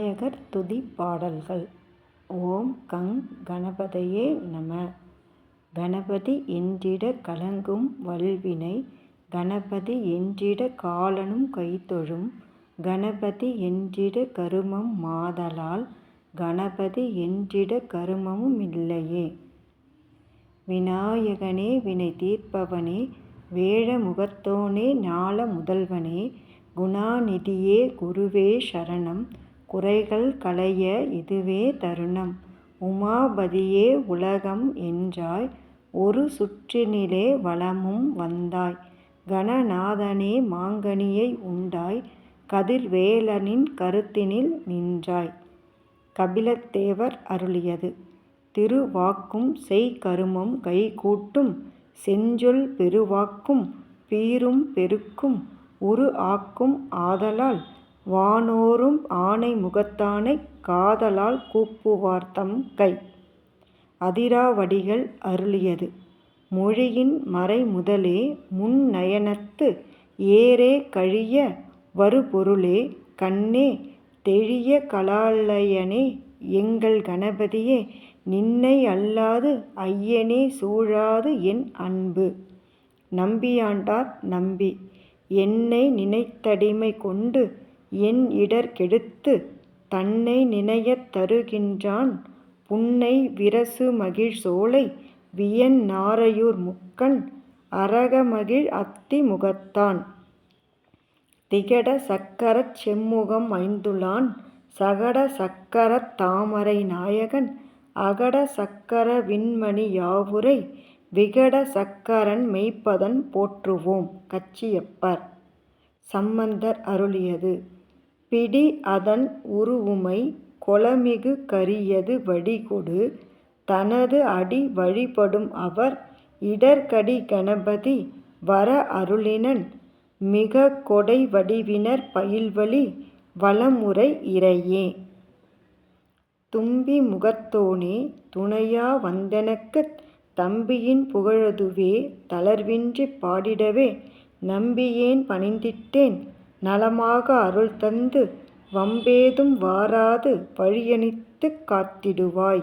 விநாயகர் துதி பாடல்கள். ஓம் கங் கணபதையே நம. கணபதி என்றிட கலங்கும் வல்வினை கணபதி என்றிட காலனும் கைத்தொழும் கணபதி என்றிட கருமம் மாதலால் கணபதி என்றிட கருமமும் இல்லையே. விநாயகனே வினை தீர்ப்பவனே வேழ முகத்தோனே ஞால முதல்வனே குணாநிதியே குருவே சரணம். குறைகள் களைய இதுவே தருணம். உமாபதியே உலகம் என்றாய் ஒரு சுற்றினிலே வலமும் வந்தாய். கணநாதனே மாங்கனியை உண்டாய் கதிர்வேலனின் கருத்தினில் நின்றாய். கபிலத்தேவர் அருளியது. திருவாக்கும் செய்கருமம் கைகூட்டும் செஞ்சொல் பெருவாக்கும் பீரும் பெருக்கும் உரு ஆக்கும் ஆதலால் வானோரும் ஆனை முகத்தானைக் காதலால் கூப்புவார்த்தம் கை. அதிராவடிகள் அருளியது மொழியின் மறைமுதலே முந்நயனத்து ஏறே கழிய வருபொருளே கண்ணே தெழிய கலாலயனே எங்கள் கணபதியே நின்னை அல்லாது ஐயனே சூழாது என் அன்பு. நம்பியாண்டார் நம்பி என்னை நினைத்தடிமை கொண்டு என் இடர் கெடுத்து தன்னை நினையத் தருகின்றான் புன்னை விரசு மகிழ் சோலை வியன் நாரையூர் முக்கண் அரகமகிழ் அத்தி முகத்தான். திகட சக்கரச் செம்முகம் ஐந்துளான் சகட சக்கரத் தாமரை நாயகன் அகட சக்கர விண்மணி யாவுரை விகட சக்கரன் மெய்ப்பதன் போற்றுவோம். கச்சியப்பர். சம்பந்தர் அருளியது பிடி அதன் உருவுமை கொளமிகு கரியது வடிகொடு தனது அடி வழிபடும் அவர் இடர்கடி கணபதி வர அருளினன் மிக கொடை வடிவினர் பயில்வழி வலமுறை இறையே. தும்பி முகத்தோனே துணையா வந்தெனக்குத் தம்பியின் புகழதுவே தளர்வின்றிப் பாடிடவே நம்பியேன் பணிந்திட்டேன் நலமாக அருள் தந்து வம்பேதும் வாராது வழியணித்துக் காத்திடுவாய்.